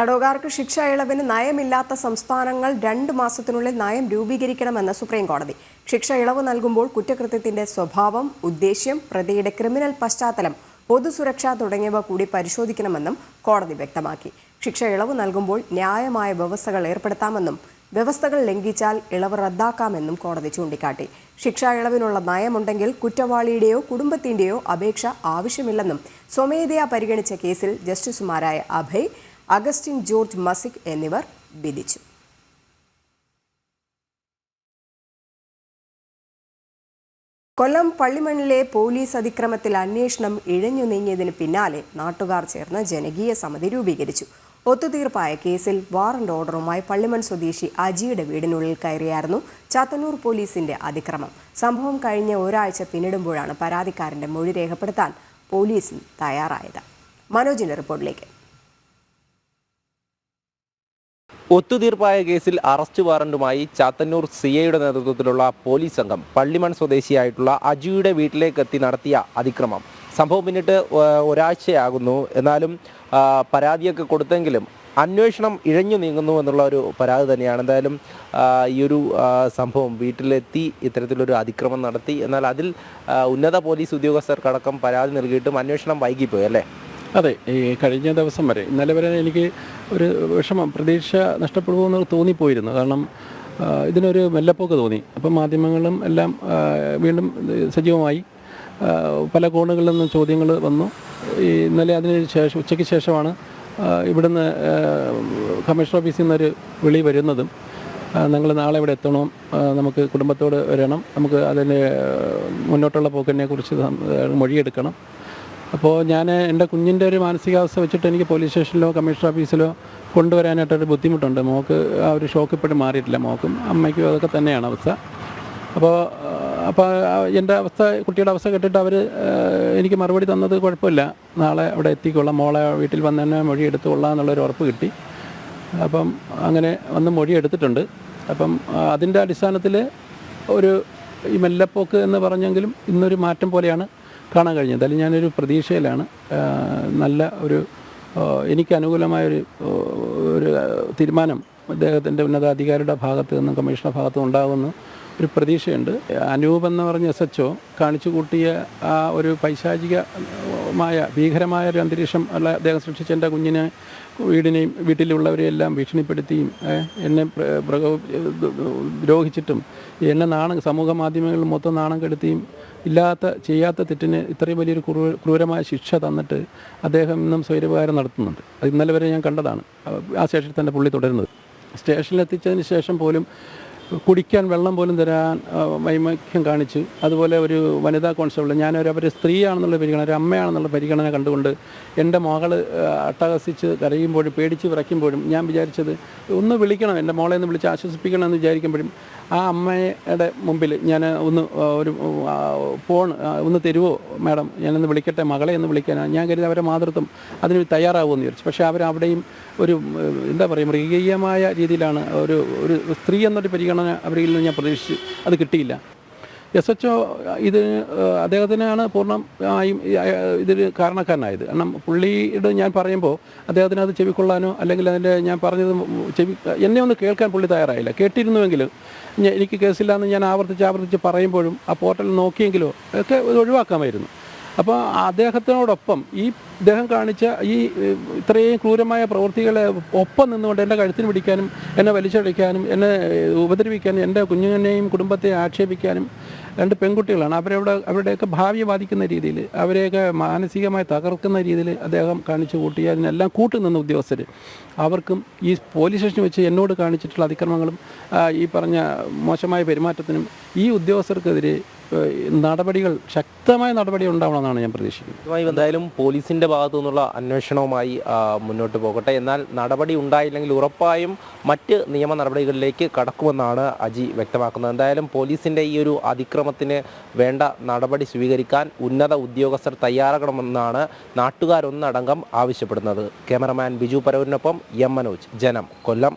തടവുകാർക്ക് ശിക്ഷ ഇളവിന് നയമില്ലാത്ത സംസ്ഥാനങ്ങൾ രണ്ട് മാസത്തിനുള്ളിൽ നയം രൂപീകരിക്കണമെന്ന് സുപ്രീം കോടതി ശിക്ഷ ഇളവ് നൽകുമ്പോൾ കുറ്റകൃത്യത്തിന്റെ സ്വഭാവം ഉദ്ദേശ്യം പ്രതിയുടെ ക്രിമിനൽ പശ്ചാത്തലം പൊതുസുരക്ഷ തുടങ്ങിയവ കൂടി പരിശോധിക്കണമെന്നും കോടതി വ്യക്തമാക്കി. ശിക്ഷ ഇളവ് നൽകുമ്പോൾ ന്യായമായ വ്യവസ്ഥകൾ ഏർപ്പെടുത്താമെന്നും വ്യവസ്ഥകൾ ലംഘിച്ചാൽ ഇളവ് റദ്ദാക്കാമെന്നും കോടതി ചൂണ്ടിക്കാട്ടി. ശിക്ഷാ ഇളവിനുള്ള നയമുണ്ടെങ്കിൽ കുറ്റവാളിയുടെയോ കുടുംബത്തിന്റെയോ അപേക്ഷ ആവശ്യമില്ലെന്നും സ്വമേധയാ പരിഗണിച്ച കേസിൽ ജസ്റ്റിസുമാരായ അഭയ് അഗസ്റ്റിൻ ജോർജ് മസിക് എന്നിവർ വിധിച്ചു. കൊല്ലം പള്ളിമണ്ണിലെ പോലീസ് അതിക്രമത്തിൽ അന്വേഷണം ഇഴഞ്ഞു നീങ്ങിയതിന് പിന്നാലെ നാട്ടുകാർ ചേർന്ന് ജനകീയ സമിതി രൂപീകരിച്ചു. ഒത്തുതീർപ്പായ കേസിൽ വാറന്റ് ഓർഡറുമായി പള്ളിമൺ സ്വദേശി അജിയുടെ വീടിനുള്ളിൽ കയറിയായിരുന്നു ചാത്തന്നൂർ പോലീസിന്റെ അതിക്രമം. സംഭവം കഴിഞ്ഞ ഒരാഴ്ച പിന്നിടുമ്പോഴാണ് പരാതിക്കാരന്റെ മൊഴി രേഖപ്പെടുത്താൻ പോലീസ് തയ്യാറായത്. മനോജിന്റെ റിപ്പോർട്ടിലേക്ക്. ഒത്തുതീർപ്പായ കേസിൽ അറസ്റ്റ് വാറന്റുമായി ചാത്തന്നൂർ സി ഐയുടെ നേതൃത്വത്തിലുള്ള പോലീസ് സംഘം പള്ളിമൺ സ്വദേശിയായിട്ടുള്ള അജുയുടെ വീട്ടിലേക്ക് എത്തി നടത്തിയ അതിക്രമം. സംഭവം പിന്നിട്ട് ഒരാഴ്ചയാകുന്നു. എന്നാലും പരാതിയൊക്കെ കൊടുത്തെങ്കിലും അന്വേഷണം ഇഴഞ്ഞു നീങ്ങുന്നു എന്നുള്ള ഒരു പരാതി തന്നെയാണ്. എന്തായാലും ഈ ഒരു സംഭവം വീട്ടിലെത്തി ഇത്തരത്തിലൊരു അതിക്രമം നടത്തി. എന്നാൽ അതിൽ ഉന്നത പോലീസ് ഉദ്യോഗസ്ഥർക്കടക്കം പരാതി നൽകിയിട്ടും അന്വേഷണം വൈകിപ്പോയി അല്ലേ? അതെ ഈ കഴിഞ്ഞ ദിവസം വരെ ഇന്നലെ വരെ എനിക്ക് ഒരു വിഷമം പ്രതീക്ഷ നഷ്ടപ്പെടുമെന്ന് തോന്നിപ്പോയിരുന്നു. കാരണം ഇതിനൊരു മെല്ലപ്പോക്ക് തോന്നി. അപ്പം മാധ്യമങ്ങളും എല്ലാം വീണ്ടും സജീവമായി പല കോണുകളിൽ നിന്നും ചോദ്യങ്ങൾ വന്നു. ഇന്നലെ അതിന് ശേഷം ഉച്ചയ്ക്ക് ശേഷമാണ് ഇവിടുന്ന് കമ്മീഷണർ ഓഫീസിൽ നിന്നൊരു വിളി വരുന്നതും നിങ്ങൾ നാളെ ഇവിടെ എത്തണം നമുക്ക് കുടുംബത്തോട് വരണം നമുക്ക് അതിന് മുന്നോട്ടുള്ള പോക്കിനെ കുറിച്ച് മൊഴിയെടുക്കണം. അപ്പോൾ ഞാൻ എന്റെ കുഞ്ഞിന്റെ ഒരു മാനസികാവസ്ഥ വെച്ചിട്ട് എനിക്ക് പോലീസ് സ്റ്റേഷനിലോ കമ്മീഷണർ ഓഫീസിലോ കൊണ്ടുവരാനായിട്ടൊരു ബുദ്ധിമുട്ടുണ്ട്. മോക്ക് ആ ഒരു ഷോക്ക് ഇപ്പോഴും മാറിയിട്ടില്ല മോക്കും അമ്മയ്ക്കും അതൊക്കെ തന്നെയാണ് അവസ്ഥ. അപ്പോൾ അപ്പോൾ എന്റെ അവസ്ഥ കുട്ടിയുടെ അവസ്ഥ കേട്ടിട്ട് അവർ എനിക്ക് മറുപടി തന്നത് കുഴപ്പമില്ല. നാളെ അവിടെ എത്തിക്കൊള്ളാം മോളെ വീട്ടിൽ വന്ന് തന്നെ മൊഴി എടുത്തുകൊള്ളാം എന്നുള്ളൊരു ഉറപ്പ് കിട്ടി. അപ്പം അങ്ങനെ വന്ന് മൊഴി എടുത്തിട്ടുണ്ട് അപ്പം അതിന്റെ അടിസ്ഥാനത്തിൽ ഒരു ഈ മെല്ലപ്പോക്ക് എന്ന് പറഞ്ഞെങ്കിലും ഇന്നൊരു മാറ്റം പോലെയാണ് കാണാൻ കഴിഞ്ഞത്. എന്തായാലും ഞാനൊരു പ്രതീക്ഷയിലാണ്. നല്ല ഒരു എനിക്ക് അനുകൂലമായൊരു ഒരു തീരുമാനം അദ്ദേഹത്തിന്റെ ഉന്നതാധികാരിയുടെ ഭാഗത്ത് നിന്നും കമ്മീഷണർ ഭാഗത്തു നിന്നും ഉണ്ടാകുമെന്ന് ഒരു പ്രതീക്ഷയുണ്ട്. അനൂപ് എന്ന് പറഞ്ഞ എസ് എച്ച് ഒ കാണിച്ചു കൂട്ടിയ ആ ഒരു പൈശാചികമായ ഭീകരമായ ഒരു അന്തരീക്ഷം അല്ല അദ്ദേഹം സൃഷ്ടിച്ച എന്റെ കുഞ്ഞിനെ വീടിനെയും വീട്ടിലുള്ളവരെയെല്ലാം ഭീഷണിപ്പെടുത്തിയും എന്നെ ദ്രോഹിച്ചിട്ടും എന്നെ നാണം സമൂഹ മാധ്യമങ്ങളിൽ മൊത്തം നാണം കെടുത്തിയും ഇല്ലാത്ത ചെയ്യാത്ത തെറ്റിന് ഇത്രയും വലിയൊരു ക്രൂ ക്രൂരമായ ശിക്ഷ തന്നിട്ട് അദ്ദേഹം ഇന്നും സ്വൈരപകാരം നടത്തുന്നുണ്ട്. അത് ഇന്നലെ വരെ ഞാൻ കണ്ടതാണ്. ആ സ്റ്റേഷനിൽ തന്നെ പുള്ളി തുടരുന്നത്. സ്റ്റേഷനിലെത്തിച്ചതിന് ശേഷം പോലും കുടിക്കാൻ വെള്ളം പോലും തരാൻ വൈമുഖ്യം കാണിച്ച് അതുപോലെ ഒരു വനിതാ കോൺസ്റ്റബിൾ ഞാനൊരു അവർ സ്ത്രീയാണെന്നുള്ള പരിഗണന ഒരു അമ്മയാണെന്നുള്ള പരിഗണന കണ്ടുകൊണ്ട് എന്റെ മകൾ അട്ടഹസിച്ച് കരയുമ്പോഴും പേടിച്ച് വിറയ്ക്കുമ്പോഴും ഞാൻ വിചാരിച്ചത് ഒന്ന് വിളിക്കണം എന്റെ മോളെ ഒന്ന് വിളിച്ച് ആശ്വസിപ്പിക്കണം എന്ന് വിചാരിക്കുമ്പോഴും ആ അമ്മയുടെ മുമ്പിൽ ഞാൻ ഒന്ന് ഒരു ഫോൺ ഒന്ന് തരുമോ മാഡം? ഞാനൊന്ന് വിളിക്കട്ടെ മകളെ ഒന്ന് വിളിക്കാനാണ് ഞാൻ കരുതി അവരെ മാതൃത്വം അതിന് തയ്യാറാവുമെന്ന് വിചാരിച്ചു. പക്ഷേ അവർ അവിടെയും ഒരു എന്താ പറയുക മൃഗീയമായ രീതിയിലാണ് ഒരു ഒരു സ്ത്രീ എന്നൊരു പരിഗണന അവരിൽ നിന്ന് ഞാൻ പ്രതീക്ഷിച്ച് അത് കിട്ടിയില്ല. എസ് എച്ച് ഒ ഇത് അദ്ദേഹത്തിനാണ് പൂർണമായും ഇതിന് കാരണക്കാരനായത്. കാരണം പുള്ളിയുടെ ഞാൻ പറയുമ്പോൾ അദ്ദേഹത്തിന് അത് ചെവിക്കൊള്ളാനോ അല്ലെങ്കിൽ അതിന്റെ ഞാൻ പറഞ്ഞത് ചെവി എന്നെ ഒന്ന് കേൾക്കാൻ പുള്ളി തയ്യാറായില്ല. കേട്ടിരുന്നുവെങ്കിൽ എനിക്ക് കേസില്ലാന്ന് ഞാൻ ആവർത്തിച്ച് ആവർത്തിച്ച് പറയുമ്പോഴും ആ പോർട്ടൽ നോക്കിയെങ്കിലോ ഒക്കെ ഒഴിവാക്കാമായിരുന്നു. അപ്പോൾ അദ്ദേഹത്തിനോടൊപ്പം ഈ ഇദ്ദേഹം കാണിച്ച ഈ ഇത്രയും ക്രൂരമായ പ്രവൃത്തികളെ ഒപ്പം നിന്നുകൊണ്ട് എന്റെ കഴുത്തിന് പിടിക്കാനും എന്നെ വലിച്ചടിക്കാനും എന്നെ ഉപദ്രവിക്കാനും എന്റെ കുഞ്ഞിനെയും കുടുംബത്തെ ആക്ഷേപിക്കാനും രണ്ട് പെൺകുട്ടികളാണ്. അവരവിടെ അവരുടെയൊക്കെ ഭാവിയെ ബാധിക്കുന്ന രീതിയിൽ അവരെയൊക്കെ മാനസികമായി തകർക്കുന്ന രീതിയിൽ അദ്ദേഹം കാണിച്ചു കൂട്ടി. അതിനെല്ലാം കൂട്ടുനിന്ന ഉദ്യോഗസ്ഥർ അവർക്കും ഈ പോലീസ് സ്റ്റേഷനിൽ വെച്ച് എന്നോട് കാണിച്ചിട്ടുള്ള അതിക്രമങ്ങളും ഈ പറഞ്ഞ മോശമായ പെരുമാറ്റത്തിനും ഈ ഉദ്യോഗസ്ഥർക്കെതിരെ നടപടികൾ ശക്തമായ നടപടി ഉണ്ടാവണമെന്നാണ് ഞാൻ പ്രതീക്ഷിക്കുന്നത്. എന്തായാലും പോലീസിന്റെ ഭാഗത്തു നിന്നുള്ള അന്വേഷണവുമായി മുന്നോട്ട് പോകട്ടെ. എന്നാൽ നടപടി ഉണ്ടായില്ലെങ്കിൽ ഉറപ്പായും മറ്റ് നിയമ നടപടികളിലേക്ക് കടക്കുമെന്നാണ് അജി വ്യക്തമാക്കുന്നത്. എന്തായാലും പോലീസിന്റെ ഈ ഒരു അതിക്രമത്തിന് വേണ്ട നടപടി സ്വീകരിക്കാൻ ഉന്നത ഉദ്യോഗസ്ഥർ തയ്യാറാകണമെന്നാണ് നാട്ടുകാരൊന്നടങ്കം ആവശ്യപ്പെടുന്നത്. ക്യാമറമാൻ ബിജു പരൂരിനൊപ്പം എം മനോജ്. ജനം കൊല്ലം.